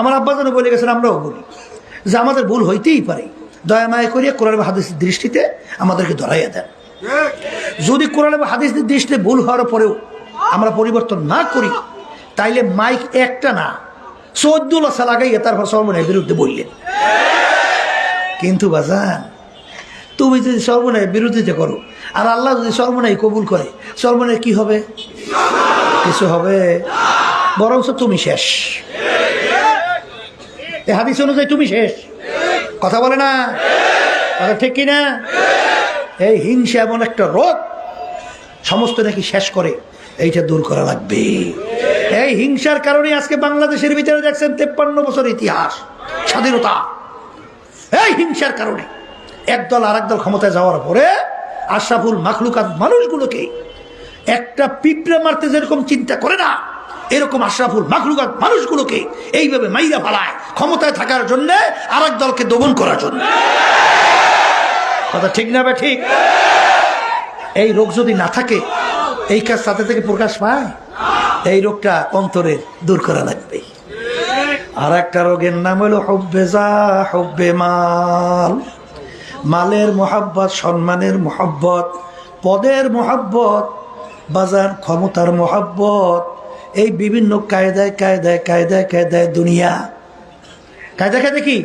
আমার আব্বা যেন বলে গেছেন, আমরাও বলি যে আমাদের ভুল হইতেই পারে, দয়া মায়া করিয়া কোরআন হাদিসের দৃষ্টিতে আমাদেরকে ধরাইয়া দেন। যদি কোরআন এবং হাদিসের দৃষ্টিতে ভুল হওয়ার পরেও আমরা পরিবর্তন না করি, তাইলে মাইক একটা না, চোদ্দুল আসা লাগাইয়া তারপর সর্বনয়ের বিরুদ্ধে বললেন। কিন্তু বাজান, তুমি যদি সর্বনয়ের বিরোধিতা করো, আর আল্লাহ যদি সর্বনয় কবুল করে সর্বনয় কি হবে? কিছু হবে। বরঞ্চ তুমি শেষ। এ হাদিস অনুযায়ী তুমি শেষ। কথা বলে না? কথা ঠিক কি না এই হিংসা এমন একটা রোগ, সমস্ত নাকি শেষ করে, এইটা দূর করা লাগবে। এই হিংসার কারণে আজকে বাংলাদেশের ভিতরে দেখছেন তেপ্পান্ন বছর ইতিহাস, স্বাধীনতা। এই হিংসার কারণে একদল আর একদল ক্ষমতায় যাওয়ার পরে আশরাফুল মাখলুকাত মানুষগুলোকে একটা পিঁপড়ে মারতে যেরকম চিন্তা করে না এরকম আশরাফুল মাখলুকাত মানুষগুলোকে এইভাবে মাইরা ফালায় ক্ষমতায় থাকার জন্য আর দলকে দমন করার জন্য। কথা ঠিক না বে ঠিক? এই রোগ যদি না থাকে, এই কাজ সাথে থেকে প্রকাশ পায়? এই রোগটা অন্তরে দূর করা লাগবে। আর একটা রোগের নাম হলো হব্বে যা, হব্বে মাল। মালের মোহাব্বত, সম্মানের মোহাব্বত, পদের মোহাব্বত, বাজার ক্ষমতার মোহাব্বত এই বিভিন্ন কায়দায় কায়দায় কায়দায় কায়দায় দুনিয়া। কায়দা কায়দা কি?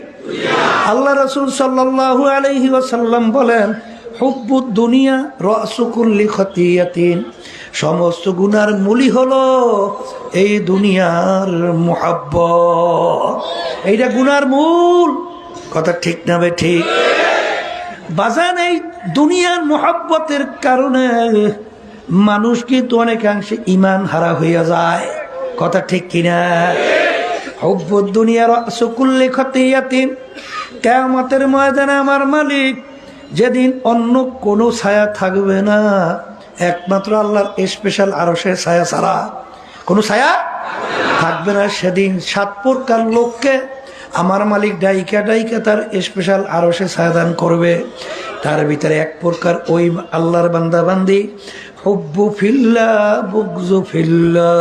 আল্লাহ রসুল সাল্লাল্লাহু আলাইহি ওয়াসাল্লাম বলেন হুব্বুদ দুনিয়া রসুকুল্লি খতিয়াতিন সমস্ত গুনার মূলই হলো এই দুনিয়ার মোহাব্বত। এইটা গুনার মূল। কথা ঠিক না বে ঠিক। বাজান, এই দুনিয়ার মোহাব্বতের কারণে মানুষ কিন্তু অনেকাংশে ইমান হারা হইয়া যায়। কথা ঠিক কিনা? দুনিয়ার সুকুল্লি খতিয়াতিন। কেয়ামতের ময়দানে আমার মালিক যেদিন অন্য কোনো ছায়া থাকবে না, একমাত্র আল্লাহর স্পেশাল আরসের ছায়া ছাড়া। কোনো ছায়া থাকবে না। সেদিন সাত প্রকার লোককে আমার মালিক ডাইকা ডাইকা তার স্পেশাল আরসে ছায়াদান করবে। তার ভিতরে এক প্রকার ওই আল্লাহর বান্দা বান্দি ফিল্লা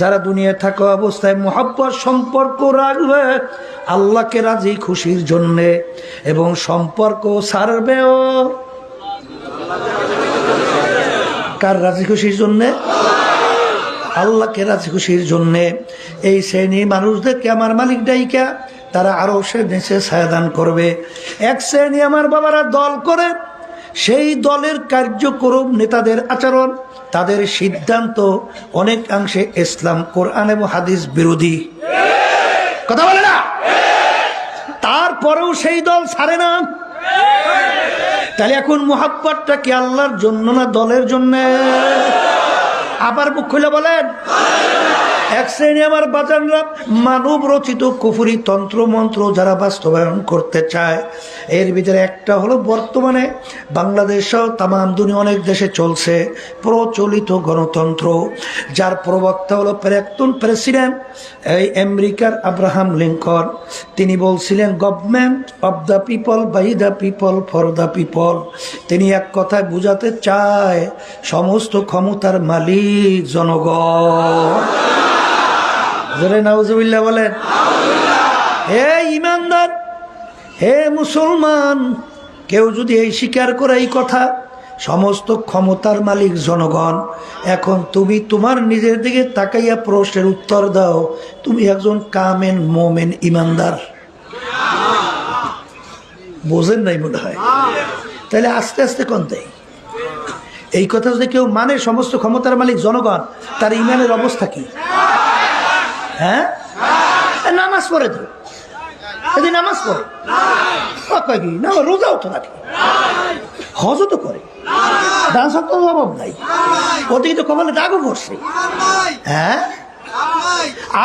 যারা দুনিয়ায় থাকা অবস্থায় মোহাব্বত সম্পর্ক রাখবে, আল্লাহকে রাজি খুশির জন্যে এবং সম্পর্ক সারবেও। কার রাজি খুশির জন্যে? আল্লাহকে রাজি খুশির জন্যে। এই শ্রেণির মানুষদেরকে আমার মালিক ডাইকা, তারা আরও সে দেশে ছায়াদান করবে। এক শ্রেণি আমার বাবারা দল করে সেই দলের কার্যক্রম নেতাদের আচরণ, তাদের সিদ্ধান্ত অনেকাংশে ইসলাম, কোরআন এবং হাদিস বিরোধী। কথা বলে না? তারপরেও সেই দল ছাড়ে না। তাহলে এখন মোহাব্বতটা কি আল্লাহর জন্য না দলের জন্য? আবার মুখ খুলে বলেন। এক শ্রেণি আমার বাজানরা মানব রচিত কুফুরি তন্ত্র মন্ত্র যারা বাস্তবায়ন করতে চায়। এর ভিতরে একটা হলো বর্তমানে বাংলাদেশ সহ তামাম দুনিয়া অনেক দেশে চলছে প্রচলিত গণতন্ত্র, যার প্রবক্তা হলো প্রাক্তন প্রেসিডেন্ট এই আমেরিকার আব্রাহাম লিঙ্কন। তিনি বলছিলেন government of the people by the people for the people তিনি এক কথায় বুঝাতে চায়, সমস্ত ক্ষমতার মালিক জনগণ। জোরে নাউজুবিল্লাহ বলেন। হে ইমানদার, হে মুসলমান, কেউ যদি এই স্বীকার করে এই কথা, সমস্ত ক্ষমতার মালিক জনগণ, এখন তুমি তোমার নিজের দিকে তাকাইয়া প্রশ্নের উত্তর দাও, তুমি একজন কামেন, মোমেন ইমানদার। বোঝেন নাই মনে হয়? তাহলে আস্তে আস্তে কোন দেয় এই কথা যদি কেউ মানে সমস্ত ক্ষমতার মালিক জনগণ, তার ইমানের অবস্থা কি? হ্যাঁ? নামাজ পড়ে তো। যদি নামাজ পড়ে। ও কি? না, রোজাও তো নাকি হজও তো করে। দান তো অভাব নাই। ওদিকে তো কপালে দাগও পড়ছে। হ্যাঁ?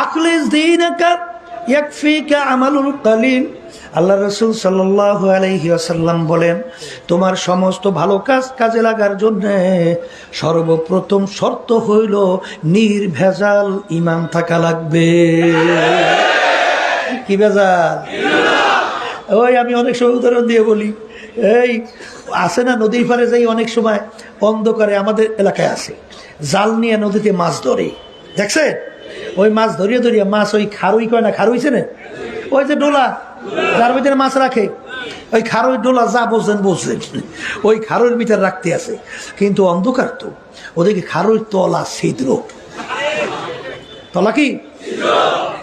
আখলিস দিন আমালুল কালিল। আল্লাহ রসুল সাল্লাহ আলহি আসাল্লাম বলেন, তোমার সমস্ত ভালো কাজ কাজে লাগার জন্য সর্বপ্রথম শর্ত হইল নির্ভেজাল ইমান থাকা লাগবে। কি ভেজাল? ওই আমি অনেক সময় উদাহরণ দিয়ে বলি, এই আসে না নদীর পারে যাই অনেক সময় অন্ধকারে আমাদের এলাকায় আসে, জাল নিয়ে নদীতে মাছ ধরে। দেখছে ওই মাছ ধরিয়ে ধরিয়ে মাছ ওই খারুই কয় না, খারুইছে না? ওই যে ডোলা। যার ভিতরে মাছ রাখে, ওই খারুই ডোলা যা বলছেন বলছেন। ওই খারুর ভিতরে রাখতে আছে। কিন্তু অন্ধকার তো। ওদিকে খারুই তলা ছিদ্র। তলা কি?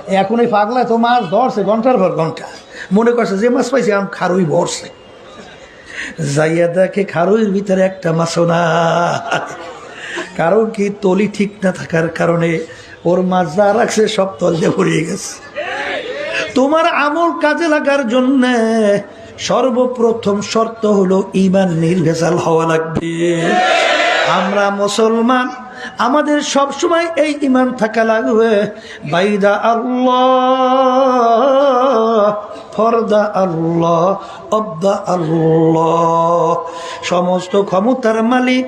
এখন এই পাগলা তো মাছ ধরছে ঘণ্টার পর ঘণ্টা। মনে করছে যে মাছ পাইছে এখন খারুই ভরছে। যাইয়া দেখে খারুইয়ের ভিতরে একটা মাছও না। কারণ কি, তলি ঠিক না থাকার কারণে ওর মাছ যা রাখছে সব তল দিয়ে পড়িয়ে গেছে। তোমার আমল কাজে লাগার জন্য সর্বপ্রথম শর্ত হলো ইমান নির্ভেজাল হওয়া লাগবে। আমরা মুসলমান, আমাদের সব সময় এই ইমান থাকা লাগবে। বাইদা আল্লাহ, ফরদা আল্লাহ, অব্দা আল্লাহ। সমস্ত ক্ষমতার মালিক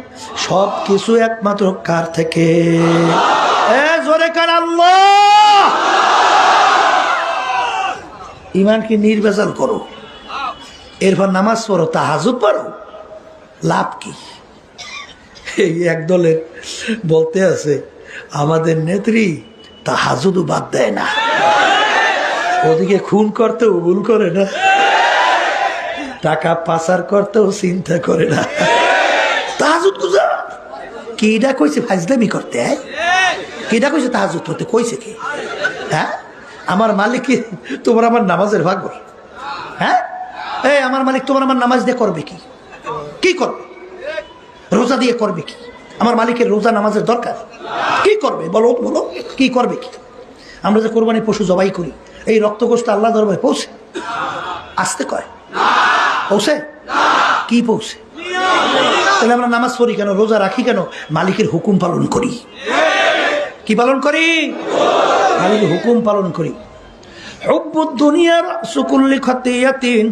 সব কিছু একমাত্র কার থেকে? জোরে কার আল্লাহ! ইমানকে নির্বেজাল করো। এরপর নামাজ পড়ো তাহাজুদ পড়ো। লাভ কি? এই এক দলের বলতে আছে, আমাদের নেত্রী তাহাজুদও বাদ দেয় না। ওদিকে খুন করতেও ভুল করে না। টাকা পাচার করতেও চিন্তা করে না। তাহাজুদ গুজা কিডা কইছে, ফাজলামি করতে হ্যাঁ? কিডা কইছে তাহাজুদ করতে? কইছে কি? হ্যাঁ? আমার মালিক কি? তোমার আমার নামাজের ভাগ হ্যাঁ? এই, আমার মালিক, তোমার আমার নামাজ দিয়ে করবে কি? কি করবে? রোজা দিয়ে করবে কি? আমার মালিকের রোজা নামাজের দরকার? কি করবে? বলো বলো, কি করবে কি? আমরা যে কোরবানি পশু জবাই করি, এই রক্ত রক্তকোষ্ঠ আল্লাহ দরবারে পৌঁছে? আসতে কয়? পৌঁছে? কি পৌঁছে? তাহলে আমরা নামাজ পড়ি কেন? রোজা রাখি কেন? মালিকের হুকুম পালন করি। কি পালন করি? আমি হুকুম পালন করি। দুনিয়ার সুকুল্লি খতিয়াতিন।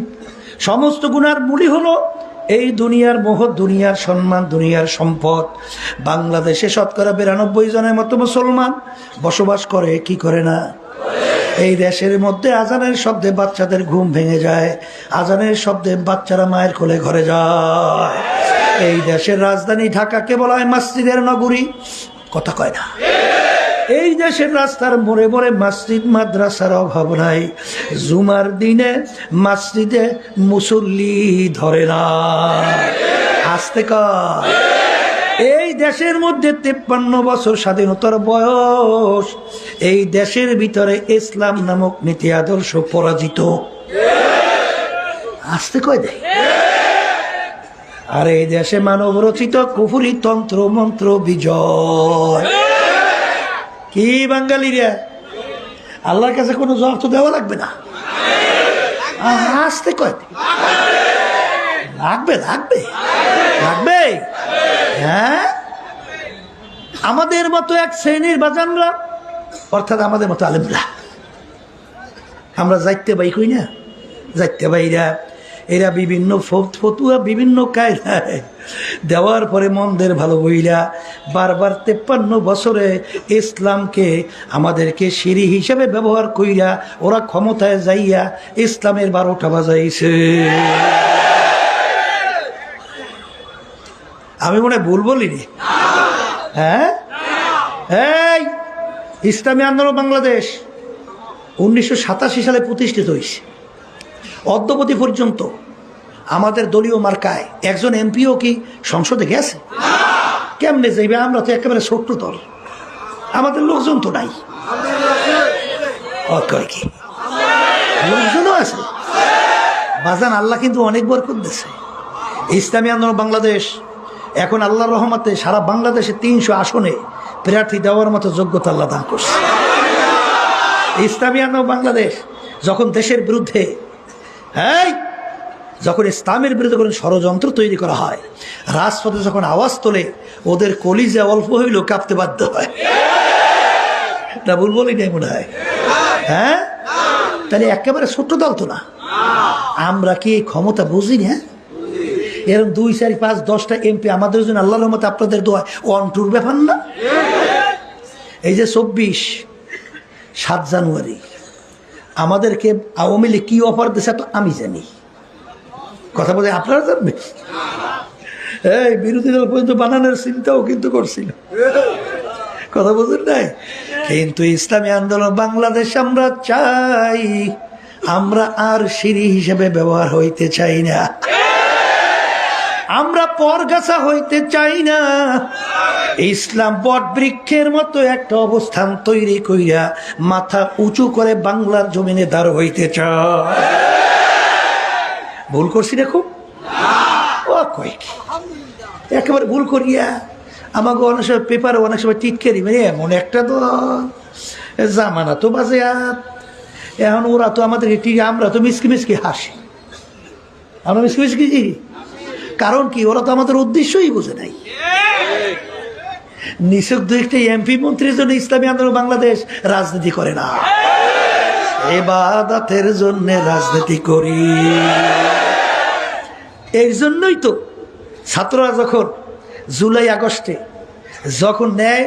সমস্ত গুণার মূলই হলো এই দুনিয়ার মোহ, দুনিয়ার সম্মান, দুনিয়ার সম্পদ। বাংলাদেশে শতকরা বিরানব্বই জনের মতো মুসলমান বসবাস করে, কি করে না? এই দেশের মধ্যে আজানের শব্দে বাচ্চাদের ঘুম ভেঙে যায়। আজানের শব্দে বাচ্চারা মায়ের কোলে ঘরে যায়। এই দেশের রাজধানী ঢাকাকে বলা হয় মসজিদের নগরী। কথা কয় না। এই দেশের রাস্তার মোড়ে মোড়ে মসজিদ, মাদ্রাসার অভাব নাই। জুমার দিনে মসজিদে মুসল্লি ধরে না। আসতে কর। এই দেশের মধ্যে তেপ্পান্ন বছর স্বাধীনতার বয়স। এই দেশের ভিতরে ইসলাম নামক নীতি আদর্শ পরাজিত। আসতে কয় দেয়। আর এই দেশে মানব রচিত কুফুরি তন্ত্র, মন্ত্র, বিজয়। কি বাঙালিরা, আল্লাহর কাছে কোনো জবাব তো দেওয়া লাগবে না। আসতে কয় লাগবে লাগবে। লাগবে? হ্যাঁ? আমাদের মতো এক শ্রেণির বাজানরা, অর্থাৎ আমাদের মতো আলেমরা। আমরা যাইতে বাই কই না? যাইতে বাইরা এরা বিভিন্ন ফত- ফতুয়া, বিভিন্ন কায়দায়। দেওয়ার পরে মন্দের ভালো বইরা বারবার তেপ্পান্ন বছরে ইসলামকে আমাদেরকে সিঁড়ি হিসেবে ব্যবহার কইরা ওরা ক্ষমতায় যাইয়া ইসলামের বারোটা বাজাইছে। আমি মনে ভুল বলিনি? হ্যাঁ? এই, ইসলামী আন্দোলন বাংলাদেশ উনিশশো সাতাশি সালে প্রতিষ্ঠিত হয়েছে অদ্যবধি পর্যন্ত আমাদের দলীয় মার্কায় একজন এমপিও কি সংসদে গেছে? কেমনে যাইবে? আমরা তো একেবারে ছোট্ট দল। আমাদের লোকজন তো নাই। কি? লোকজনও আছে। বাজান আল্লাহ কিন্তু অনেক বরকত দিছে ইসলামী আন্দোলন বাংলাদেশ, এখন আল্লাহর রহমতে সারা বাংলাদেশে তিনশো আসনে প্রার্থী দেওয়ার মতো যোগ্যতা আল্লাহ দান করছে। ইসলামী আন্দোলন বাংলাদেশ যখন দেশের বিরুদ্ধে, এই যখন ইসলামের বিরুদ্ধে কোনো ষড়যন্ত্র তৈরি করা হয়, রাজপথে যখন আওয়াজ তোলে, ওদের কলিজে অল্প হইলেও কাঁপতে বাধ্য হয়। না ভুল বলি নাই মনে হয়? হ্যাঁ? তাহলে একেবারে ছোট্ট দল তো না। আমরা কি এই ক্ষমতা বুঝি না? এরকম দুই, চারি, পাঁচ, দশটা এমপি আমাদের জন্য আল্লাহ রহমতে আপনাদের দোয়া ওয়ান টুর ব্যাপার না? এই যে চব্বিশ, সাত জানুয়ারি, আমাদেরকে আওয়ামী লীগ কী অফার দিছে তো আমি জানি। কথা বলে আপনারা জানবেন? এই, বিরোধী দল পর্যন্ত বানানোর চিন্তাও কিন্তু করছিল কথা বলছেন নাই? কিন্তু ইসলামী আন্দোলন বাংলাদেশ আমরা চাই, আমরা আর সিঁড়ি হিসেবে ব্যবহার হইতে চাই না। আমরা পরগাছা হইতে চাই না। ইসলাম বট বৃক্ষের মতো একটা অবস্থান তৈরি কইরা মাথা উঁচু করে বাংলার জমিনে দাঁড় হইতে চায় ভুল করছি না খুব? ও কয়েক একেবারে ভুল করিয়া আমাকে অনেক সময় পেপারে অনেক সময় টিটকারি মানে এমন একটা তো জামানা তো বাজে আর। এখন ওরা তো আমাদের ঠিক আমরা তো মিসকি মিসকি হাসি। আমরা মিসকি মিসকি কি? কারণ কি, ওরা তো আমাদের উদ্দেশ্যই বুঝে নাই। নিষিদ্ধ একটা এমপি মন্ত্রীর জন্য ইসলামী আন্দোলন বাংলাদেশ রাজনীতি করে না। এবাদাতের জন্য রাজনীতি করি। এই জন্যই তো ছাত্ররা যখন জুলাই আগস্টে যখন নেয়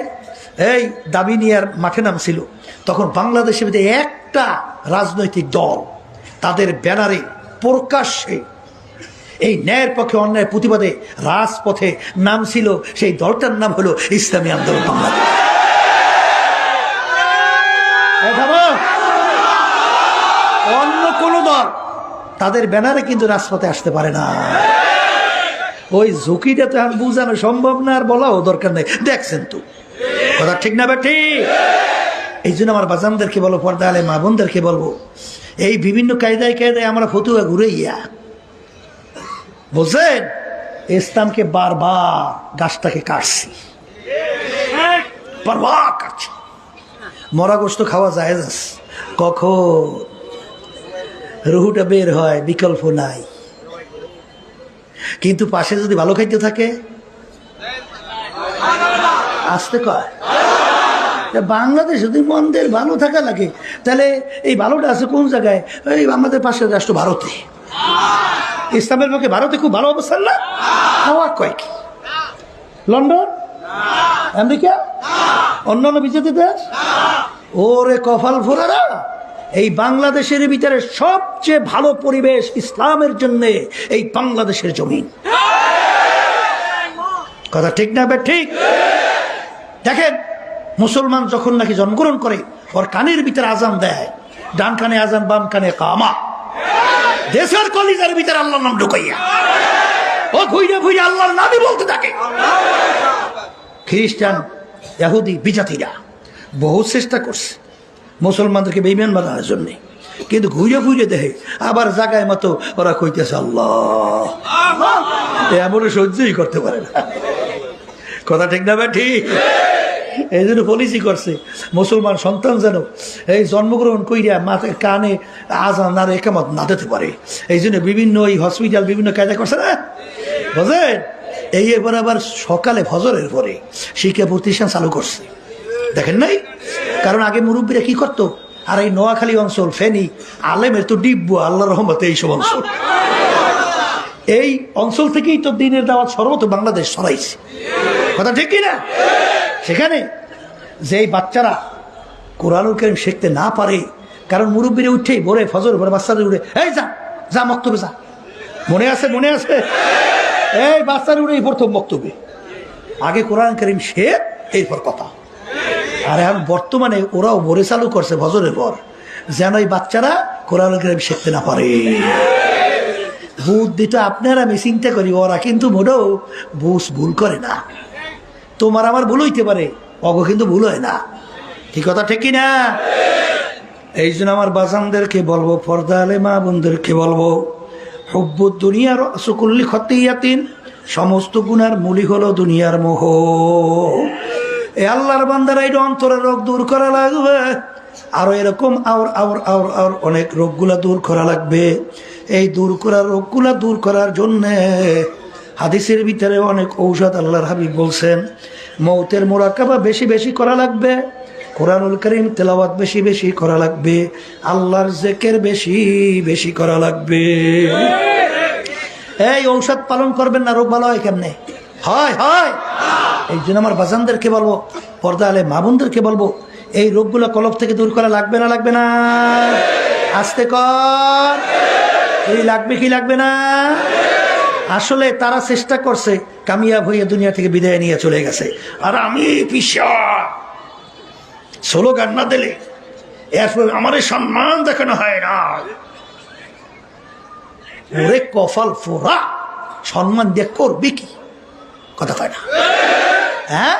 এই দাবি নিয়ে মাঠে নামছিল, তখন বাংলাদেশের মধ্যে একটা রাজনৈতিক দল তাদের ব্যানারে প্রকাশ্যে এই ন্যায়ের পক্ষে অন্যায় প্রতিবাদে রাজপথে নাম ছিল সেই দলটার নাম হলো ইসলামী আন্দোলন বাংলাদেশ এই থামো। অন্য কোন দল তাদের ব্যানারে কিন্তু রাজপথে আসতে পারে না। ওই ঝুঁকিটা তো আর বোঝানো সম্ভব না, আর বলাও দরকার নেই। দেখছেন তো। কথা ঠিক না বেঠি? এই জন্য আমার বাজানদেরকে বলো, পর্দা আলে মা বোনদেরকে বলব, এই বিভিন্ন কায়দায় কায়দায় আমরা ফতুয়া ঘুরে ইয়া বুঝলেন ইসলামকে বারবার গাছটাকে কাটছি। কাটছি। মরা গোস্ত খাওয়া যায় কখন রুহুটা বের হয়, বিকল্প নাই। কিন্তু পাশে যদি ভালো খাইতে থাকে? আসতে কয়। বাংলাদেশ যদি মন্দের ভালো থাকা লাগে, তাহলে এই ভালোটা আছে কোন জায়গায়? এই আমাদের পাশের রাষ্ট্র ভারতে। ইসলামের পক্ষে ভারতে খুব ভালো অবস্থান না? হাওয়া কয় কি? লন্ডন? আমেরিকা? অন্যান্য বিজেপি দেশ? ওরে কফাল ফোরারা। এই বাংলাদেশের ভিতরে সবচেয়ে ভালো পরিবেশ ইসলামের জন্য এই বাংলাদেশের জমিন। কথা ঠিক না ঠিক? দেখেন, মুসলমান যখন নাকি জন্মগ্রহণ করে, ওর কানের ভিতরে আজান দেয়, ডান কানে আজান, বাম কানে কামা দেশের কলিজার ভিতরে আল্লাহর নাম ঢুকাইয়া। ও ঘুরে ঘুরে আল্লাহর নামই বলতে থাকে। খ্রিস্টান, ইহুদি, বিজাতিরা বহু চেষ্টা করছে। মুসলমানদেরকে বেইমান বানানোর জন্য। কিন্তু ঘুরে ঘুরে দেখে আবার জায়গায় মতো ওরা কইতেছে, আল্লাহ! এমন সহ্যই করতে পারে না। কথা ঠিক না ঠিক। এই জন্য পলিসি করছে, মুসলমান সন্তান যেন এই জন্মগ্রহণ কইরা মাথায় কানে আজান আর একামত না দিতে পারে। এই জন্য বিভিন্ন এই হসপিটাল বিভিন্ন কায়দা করছে না? বুঝলেন? এই এবার আবার সকালে ফজরের পরে শিক্ষা প্রতিষ্ঠান চালু করছে। দেখেন নাই? কারণ আগে মুরব্বীরা কি করতো? আর এই নোয়াখালী অঞ্চল, ফেনী, আলেমের তো ডিব্বু আল্লাহ রহমতে এইসব অঞ্চল। এই অঞ্চল থেকেই তো দিনের দাওয়াত সর্বত বাংলাদেশ সরাইছে কথা ঠিক কি না সেখানে যেই বাচ্চারা কোরআনুল করিম শিখতে না পারে, কারণ মুরব্বীরে উঠেই ভোরে ফজর, ভোরে বাচ্চাদের উঠে, এই যা যা মক্তবে যা। মনে আছে মনে আছে? এই বাচ্চার উঠে এই প্রথম বক্তব্যে আগে কোরআন করিম শেখ, এরপর কথা। আর এখন বর্তমানে ওরাও ভোরে চালু করছে ফজরের পর। যেন এই বাচ্চারা কোরআন করিম শিখতে না পারে। বুদ্ধিটা আপনারা, আমি চিন্তা করি, ওরা কিন্তু মোটেও বুঝ ভুল করে না। তোমার আমার ভুল হইতে পারে অগ কিন্তু ভুল হয় না। ঠিক কথা, ঠিক না এই জন্য আমার বাজানদেরকে বলব পর্দা আলে মা বোনদেরকে বলব, হব্বুদ দুনিয়ার সুকুল্লি খতিয়াতিন, সমস্ত গুণার মূলি হলো দুনিয়ার মোহ। এ আল্লাহর বান্দারা এই অন্তরের রোগ দূর করা লাগবে। আরও এরকম আওর আওর আর আর অনেক রোগগুলা দূর করা লাগবে। এই দূর করার রোগগুলা দূর করার জন্যে হাদিসের ভিতরে অনেক ঔষধ আল্লাহর হাবিব বলছেন, মৌতের মোরাকাবা বেশি বেশি করা লাগবে, কোরআনুল করিম তেলাওয়াত বেশি বেশি করা লাগবে, আল্লাহর জেকের বেশি বেশি করা লাগবে। এই ঔষধ পালন করবেন না, রোগ ভালো হয় কেমনে? হয় হয়। এই জন্য আমার বাজানদেরকে বলব পর্দা আলে মা বোনদেরকে বলব, এই রোগগুলো কলব থেকে দূর করা লাগবে না লাগবে না? আসতে কর। এই লাগবে কি লাগবে না? আসলে তারা চেষ্টা করছে, কামিয়াব হয়ে দুনিয়া থেকে বিদায় নিয়ে চলে গেছে। আর আমি পিসা স্লোগান না দিলে এরপর আমার সম্মান দেখানো হয় না। ওরে কফাল ফোরা, সম্মান দিয়ে করবে কি? কথা কয় না। হ্যাঁ?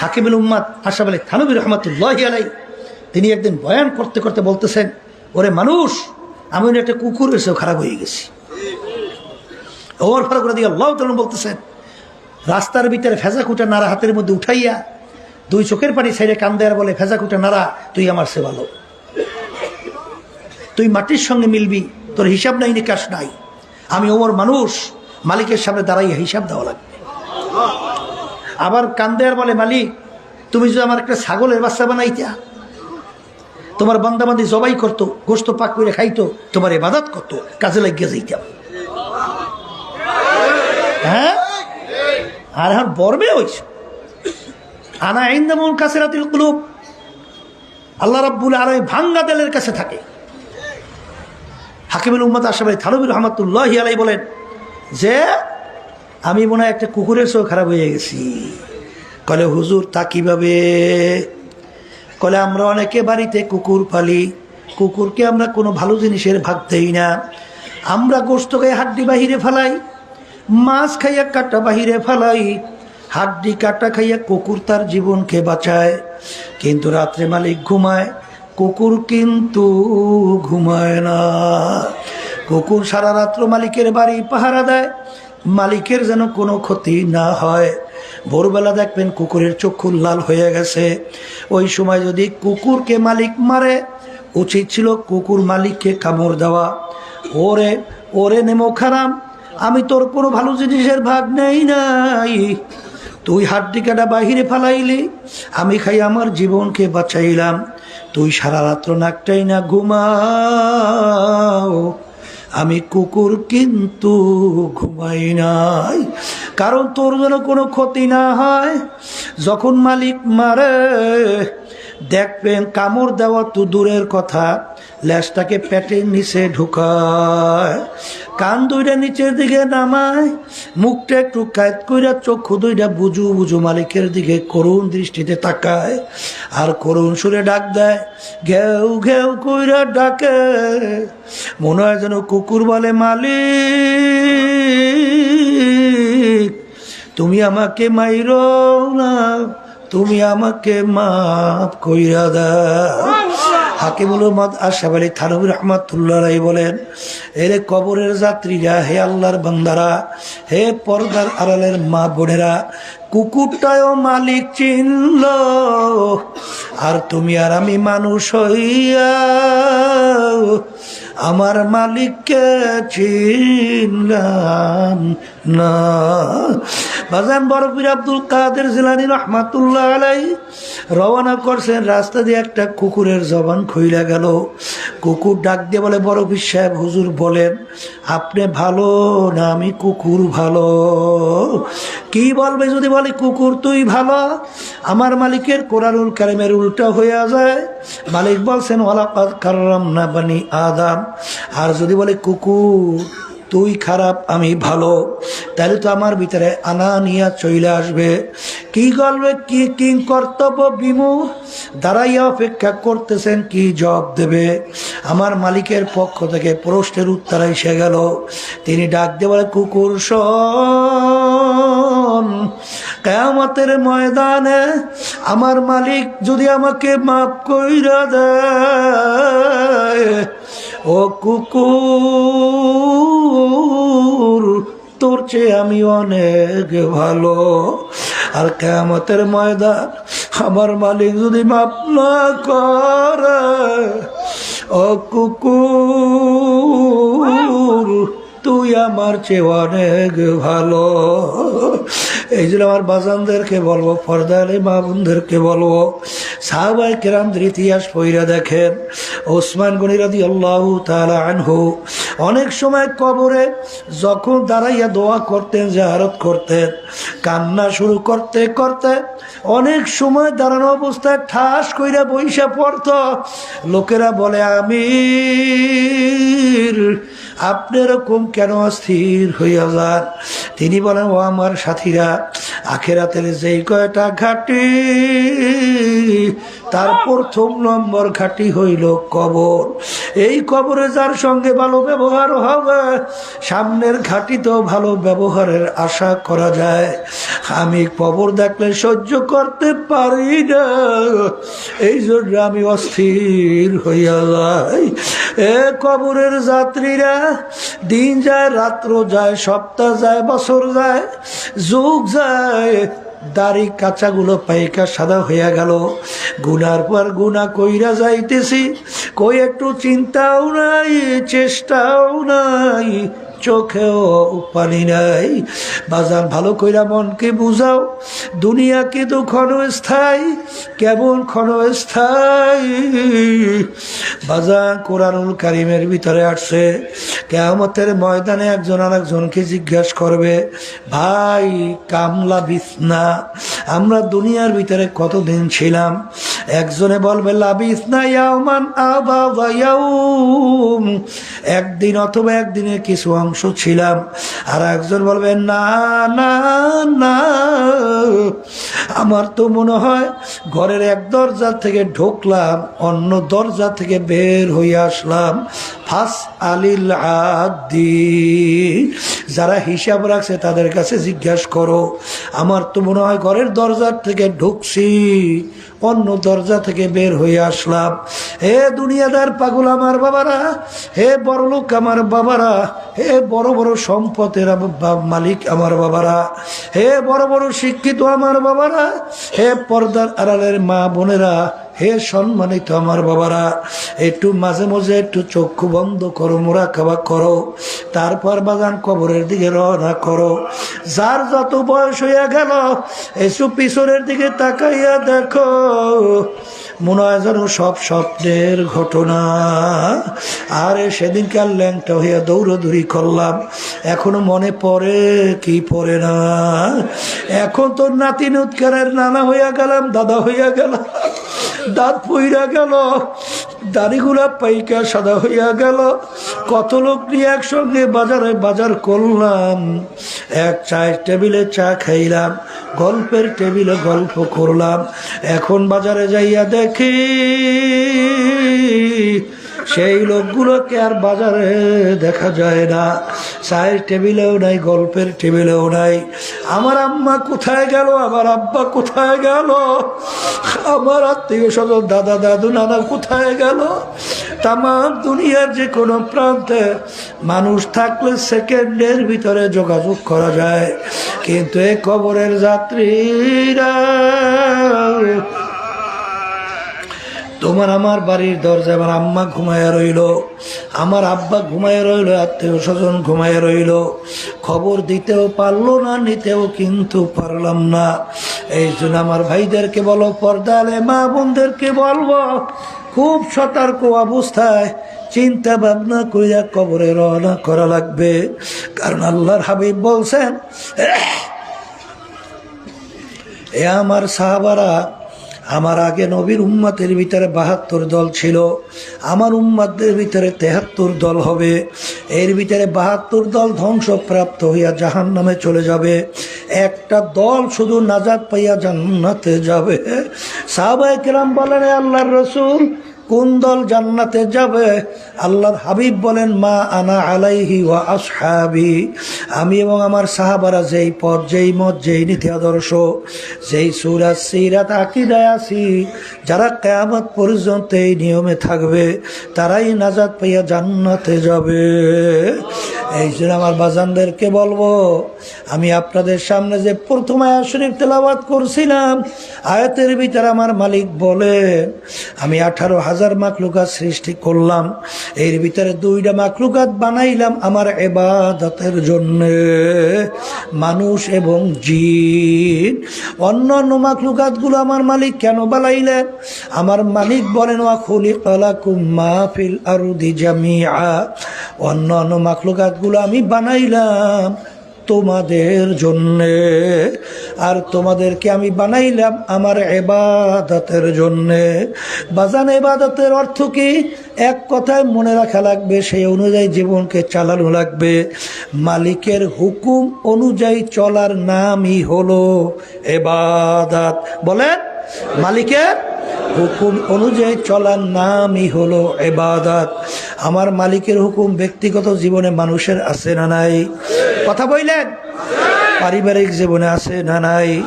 হাকিমুল উম্মাদ আশাফ আলী থানবী রহমতুল্লাহ আলাই তিনি একদিন বয়ান করতে করতে বলতেছেন, ওরে মানুষ, আমি একটা কুকুর এসেও খারাপ হয়ে গেছি। ওমর ফারুক রাদি আল্লাহ বলতেছেন, রাস্তার ভিতরে ফেজা কুটা নাড়া হাতের মধ্যে উঠাইয়া দুই চোখের পানি সাইডে কান দেয়ার বলে ফেজা কুটা নাড়া, তুই আমার সে ভালো। তুই মাটির সঙ্গে মিলবি, তোর হিসাব নাই, নিকাশ নাই। আমি ওমর মানুষ, মালিকের সামনে দাঁড়াইয়া হিসাব দেওয়া লাগবে। আবার কান্দেয়ার বলে মালিক তুমি যদি আমার একটা ছাগলের বাচ্চা বানাইতা, তোমার বান্দাবান্দি জবাই করতো, গোস্ত পাক করে খাইতো, তোমার এবাদাত করতো, কাজে লাগিয়ে যাইতাম। হ্যাঁ? আর এখন বর্বে হইছ। আনা আইন্দামুল কাছে রাতিল কুলুব। আল্লাহ রাব্বুল আলমী ভাঙ্গা দেলের কাছে থাকে। হাকিমুল উম্মদ আশাবাই থানবির রহমতুল্লাহ আলাই বলেন যে আমি মনে হয় একটা কুকুরের চোখ খারাপ হয়ে গেছি। কলে হুজুর, তা কীভাবে? কলে আমরা অনেকে বাড়িতে কুকুর পালি। কুকুরকে আমরা কোনো ভালো জিনিসের ভাগ দেই না। আমরা গোস্ত খাই, হাড্ডি বাহিরে ফেলাই। মাছ খাইয়া কাটা বাহিরে ফেলাই। হাড্ডি কাটা খাইয়া কুকুর তার জীবনকে বাঁচায়। কিন্তু রাত্রে মালিক ঘুমায়, কুকুর কিন্তু ঘুমায় না। কুকুর সারা রাত্র মালিকের বাড়ি পাহারা দেয়। মালিকের যেন কোনো ক্ষতি না হয়। ভোরবেলা দেখবেন কুকুরের চক্ষু লাল হয়ে গেছে। ওই সময় যদি কুকুরকে মালিক মারে, উচিত ছিল কুকুর মালিককে কামড় দেওয়া। ওরে ওরে নেমো খারাম, আমি তোর কোনো ভালো জিনিসের ভাগ নেই নাই। তুই হাড্ডি কাটা বাহিরে ফালাইলি, আমি খাই আমার জীবনকে বাঁচাইলাম। তুই সারা রাত্র নাকটাই না ঘুমাও। আমি কুকুর কিন্তু ঘুমাই নাই। কারণ তোর যেন কোনো ক্ষতি না হয়। যখন মালিক মারে, দেখবেন কামড় দেওয়া তো দূরের কথা। ল্যাসটাকে পেটের নিচে ঢুকায়। কান দুইটা নিচের দিকে নামায়, মুখটা একটু কায়ত কইরা চক্ষু দুইটা বুঝু বুঝু মালিকের দিকে করুণ দৃষ্টিতে তাকায়। আর করুণ সুরে ডাক দেয়, ঘেউ ঘেউ কইরা ডাকে, মনে হয় যেন কুকুর বলে মালিক। তুমি আমাকে মাইর না, তুমি আমাকে মাফ কইরা দাও। হাকিমুল আশাফ আলী থানবী রহমতুল্লাহ বলেন, এরে কবরের যাত্রীরা, হে আল্লাহর বান্দারা, হে পর্দার আড়ালের মা বোনেরা কুকুরটাও মালিক চিনল আর তুমি আর আমি মানুষ হইয়া আমার মালিককে চিনলাম। না। বাজান কাদের রওনা করছেন, রাস্তা দিয়ে একটা কুকুরের জবান খুইলা গেল। কুকুর ডাক দিয়ে বলে বলেন, আপনি ভালো না আমি কুকুর ভালো? কি বলবে যদি বলে, কুকুর তুই ভালো? আমার মালিকের কোরআনুল কারিমের উল্টা হইয়া যায়। মালিক বলছেন, ওয়ালাকাদ কাররাম না বানি আদাম। আর যদি বলে, কুকুর তুই খারাপ, আমি ভালো। তাহলে তো আমার ভিতরে আনা নিয়া চলে আসবে। কি গল্পে, কি কি কর্তব্য বিমুখ দাঁড়াইয়া অপেক্ষা করতেছেন, কি জব দেবে? আমার মালিকের পক্ষ থেকে প্রশ্নের উত্তর এসে গেল। তিনি ডাক দিয়ে কুকুর কেয়ামতের ময়দানে আমার মালিক যদি আমাকে মাফ কইরা দেয় ও কুকুর, তোর চেয়ে আমি অনেক ভালো। আর কেমতের ময়দান আমার মালিক যদি মাপ না করে, ও কুকুর, তুই আমার চেয়ে অনেক ভালো। এই জন্য আমার বাজানদেরকে বলব, ফরদালি মামুনদেরকে বলব, সাহবাই কেরামদের ইতিহাস পইরা দেখেন, ওসমান গনিরাদি আল্লাহ তালা আনহু অনেক সময় কবরে যখন দাঁড়াইয়া দোয়া করতেন জাহারত করতেন, কান্না শুরু করতে করতে অনেক সময় দাঁড়ানো অবস্থায় ঠাস কইরা বইসা পড়ত। লোকেরা বলে আমি আপনি এরকম কেন অস্থির হইয়া যান তিনি বলেন, ও আমার সাথীরা, আখেরাতের যেই কয়টা ঘাটি, তার প্রথম নম্বর ঘাটি হইল কবর। এই কবরে যার সঙ্গে ভালো ব্যবহার হবে, সামনের ঘাটিতেও ভালো ব্যবহারের আশা করা যায়। আমি কবর দেখলে সহ্য করতে পারি না। এই জন্য আমি অস্থির হইয়া যাই এ কবরের যাত্রীরা, দিন যায়, রাত্র যায়, সপ্তাহ যায়, বছর যায়, যুগ যায়। দাড়ি কাঁচাগুলো পাইকা সাদা হইয়া গেল। গুনার পর গুনা কইরা যাইতেছি। কই একটু চিন্তাও নাই, চেষ্টাও নাই। চোখেও পানি নাই। বাজার ভালো কইরা মনকে বুঝাও দুনিয়া কিন্তু ক্ষণস্থায়ী, কেমন ক্ষণস্থায়ী? বাজার কোরআনুল কারিমের ভিতরে আসছে, কেয়ামতের ময়দানে একজন আর একজনকে জিজ্ঞাসা করবে, ভাই, কামলা বিছনা, আমরা দুনিয়ার ভিতরে কতদিন ছিলাম? একজনে বলবে লাবিসনা ইয়াউমান আবা ইয়াউম। একদিন অথবা একদিনের কিছু অংশ ছিলাম। আর একজন বলবে না না না। আমার তো মনে হয় ঘরের এক দরজা থেকে ঢুকলাম, অন্য দরজা থেকে বের হয়ে আসলাম। ফাস আলিল আদি যারা হিসাব রাখছে তাদের কাছে জিজ্ঞাসা করো, আমার তো মনে হয় ঘরের দরজার থেকে ঢুকছি, অন্য দরজা থেকে বের হয়ে আসলাম। হে দুনিয়াদার পাগল আমার বাবারা, হে বড়লোক আমার বাবারা, হে বড় বড় সম্পদের আব- মালিক আমার বাবারা, হে বড় বড় শিক্ষিত আমার বাবারা, হে পর্দার আড়ালের মা বোনেরা হে সম্মানিত আমার বাবারা, একটু মাঝে মাঝে একটু চক্ষু বন্ধ করো মোরা খাবা করো, তারপর বাগান কবরের দিকে রওনা করো। যার যত বয়স হইয়া গেল, এসু পিছনের দিকে তাকাইয়া দেখো। মনে হয় যেন সব স্বপ্নের ঘটনা। আরে সেদিনকার ল্যাংটা হইয়া দৌড়দৌড়ি করলাম, এখনও মনে পড়ে কি পড়ে না। এখন তো নাতি নুৎকারের নানা হইয়া গেলাম, দাদা হইয়া গেলাম। দাঁত পইরা গেল, দাড়িগুলা পাইকা সাদা হইয়া গেল। কত লোক নিয়ে একসঙ্গে বাজারে বাজার করলাম। এক চায়ের টেবিলে চা খাইলাম, গল্পের টেবিলে গল্প করলাম। এখন বাজারে যাইয়া দেখি সেই লোকগুলোকে আর বাজারে দেখা যায় না। চায়ের টেবিলেও নাই, গল্পের টেবিলেও নাই। আমার আম্মা কোথায় গেল? আমার আব্বা কোথায় গেল? আমার আত্মীয় স্বজন, দাদা, দাদু, নানা কোথায় গেল? তাম দুনিয়ার যে কোনো প্রান্তে মানুষ থাকলে সেকেন্ডের ভিতরে যোগাযোগ করা যায়। কিন্তু এই কবরের যাত্রীরা তোমার আমার বাড়ির দরজা আমার আম্মা ঘুমায় রইল, আমার আব্বা ঘুমায় রইল, আত্মীয় স্বজন ঘুমায় রইল। খবর দিতেও পারল না, নিতেও কিন্তু পারলাম না। এই জন্য আমার ভাইদেরকে বলো, পর্দালে মা বোনদেরকে বলব, খুব সতর্ক অবস্থায় চিন্তা ভাবনা করিয়া কবরে রওনা করা লাগবে। কারণ আল্লাহর হাবিব বলছেন, এ আমার সাহাবারা আমার আগে নবীর উম্মাতের ভিতরে বাহাত্তর দল ছিল, আমার উম্মাদের ভিতরে তেহাত্তর দল হবে। এর ভিতরে বাহাত্তর দল ধ্বংসপ্রাপ্ত হইয়া জাহান নামে চলে যাবে। একটা দল শুধু নাজাদ পাইয়া জান্নাতে যাবে। সাহবায় কিরাম বলেন "এ আল্লাহর রসুল কোন দল জান্নাতে যাবে? আল্লাহর হাবিব বলেন, মা আনা আলাইহি ওয়া আসহাবি। আমি এবং আমার সাহাবারা যেই পথ, যেই মত, যেই নীতি আদর্শ, যেই সুরাত সিরাত আকিদায় দায়াসি যারা কেয়ামত পর্যন্ত এই নিয়মে থাকবে, তারাই নাজাদ পাইয়া জান্নাতে যাবে। এই জন্য আমার বাজানদেরকে বলব, আমি আপনাদের সামনে যে প্রথম আয়াত শরীফ তেলাওয়াত করছিলাম, আয়াতের ভিতরে আমার মালিক বলে, আমি আঠারো হাজার মাকলুকাত সৃষ্টি করলাম, এর ভিতরে দুইটা মাকলুকাত বানাইলাম আমার এবাদতের জন্যে। মানুষ এবং জিন অন্য অন্য মাকলুকাতগুলো আমার মালিক কেন বানাইলেন? আমার মালিক বলেন, ওয়া খুলি আলাকুম মাহফিল আরুদি জামিয়া অন্য অন্য মাকলুকাতগুলো আমি বানাইলাম তোমাদের জন্যে। আর তোমাদেরকে আমি বানাইলাম আমার এবাদতের জন্যে। বাজান, এবাদতের অর্থ কি? এক কথায় মনে রাখা লাগবে, সেই অনুযায়ী জীবনকে চালানো লাগবে। মালিকের হুকুম অনুযায়ী চলার নামই হলো এবাদাত। বলেন, মালিকের হুকুম অনুযায়ী চলার নামই হলো এবাদাত আমার মালিকের হুকুম ব্যক্তিগত জীবনে মানুষের আছে না নাই? কথা বললেন? পারিবারিক জীবনে আছে না নাই?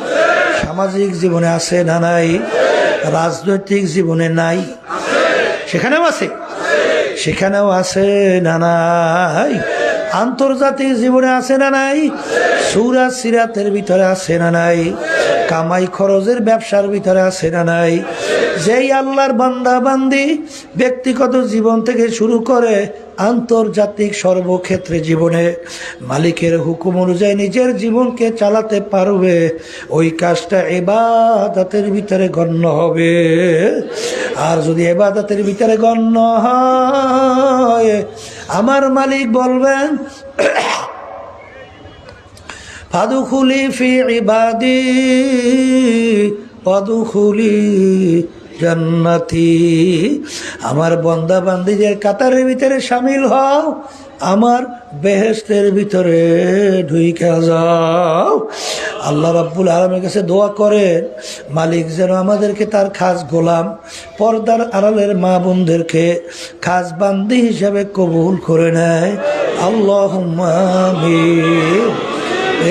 সামাজিক জীবনে আছে না নাই? রাজনৈতিক জীবনে নাই? সেখানেও আছে? সেখানেও আছে না নাই? আন্তর্জাতিক জীবনে আছে না নাই? সুরা সিরাতের ভিতরে আছে না নাই? কামাই খরচের ব্যবসার ভিতরে আছে না নাই? যেই আল্লাহর বান্দা বান্দি ব্যক্তিগত জীবন থেকে শুরু করে আন্তর্জাতিক সর্বক্ষেত্রে জীবনে মালিকের হুকুম অনুযায়ী নিজের জীবনকে চালাতে পারবে, ওই কাজটা এবাদাতের ভিতরে গণ্য হবে। আর যদি এবাদাতের ভিতরে গণ্য হয়, আমার মালিক বলবেন, ফাদুখুলি ফি ইবাদি পদুখুলি জান্নাতি। আমার বন্দা বান্দিদের কাতারের ভিতরে সামিল হও, আমার বেহেস্তের ভিতরে ঢুইকা যাও। আল্লাহ রাব্বুল আলমের কাছে দোয়া করেন, মালিক যেন আমাদেরকে তার খাস গোলাম, পর্দার আড়ালের মা বোনদেরকে খাস বান্দি হিসাবে কবুল করে নেয়। আল্লাহ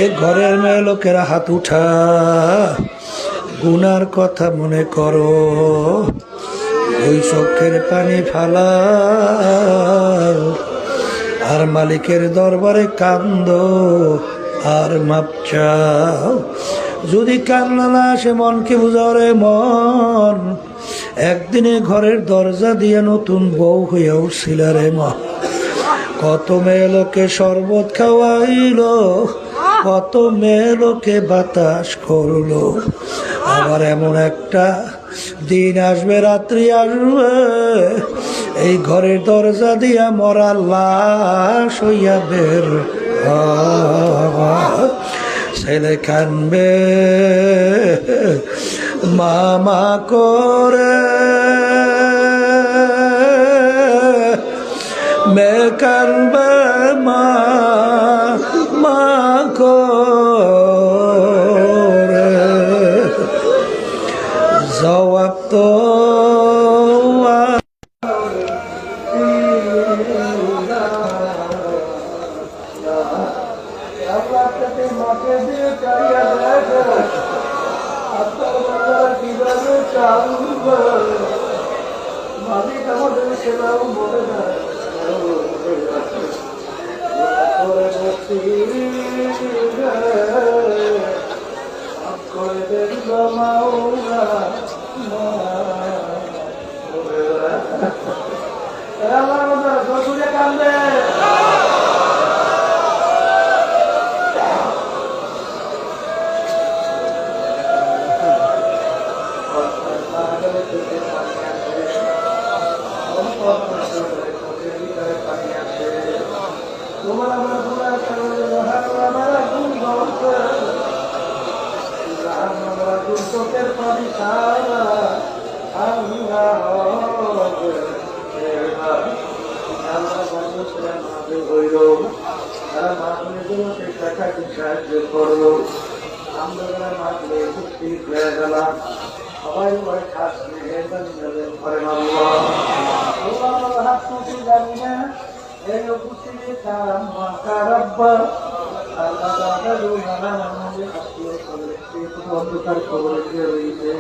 এ ঘরের মেয়ে লোকেরা হাত উঠা। গুনার কথা মনে করো। ওই চোখের পানি ফালা আর মালিকের দরবারে কান্দ, আর মাপ চাও। যদি কান্না না আসে, মনকে বুঝাও রে মন। একদিনে ঘরের দরজা দিয়ে নতুন বউ হইয়াও রে মা। কত মেয়ে লোকে শরবত খাওয়াইল, কত মেয়ে লোকে বাতাস করল। আবার এমন একটা দিন আসবে, রাত্রি আসবে এই ঘরের দরজা দিয়া মরা লাশ হইয়া বের। ছেলে কানবে, মামা করে মে কানবে, মা তো আর তোমার আমার তোমার আমার আমরা দুঃখের পানি সারা আল্লাহ সাহায্য করল আমরা যারা মাঠে মুক্তি হয়ে গেলাম সবাই ওই খাস করেন এই উপস্থিতি তার নানা নামে আত্মীয় কবরকে অন্ধকার কবরকে রয়েছে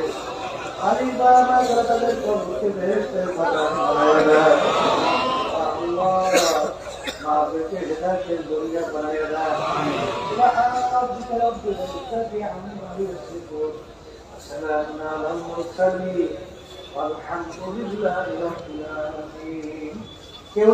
আলী বাবা তাদের পক্ষে বেহেস্তে মাকে হেদায়তে দুনিয়া বানায় না কেউ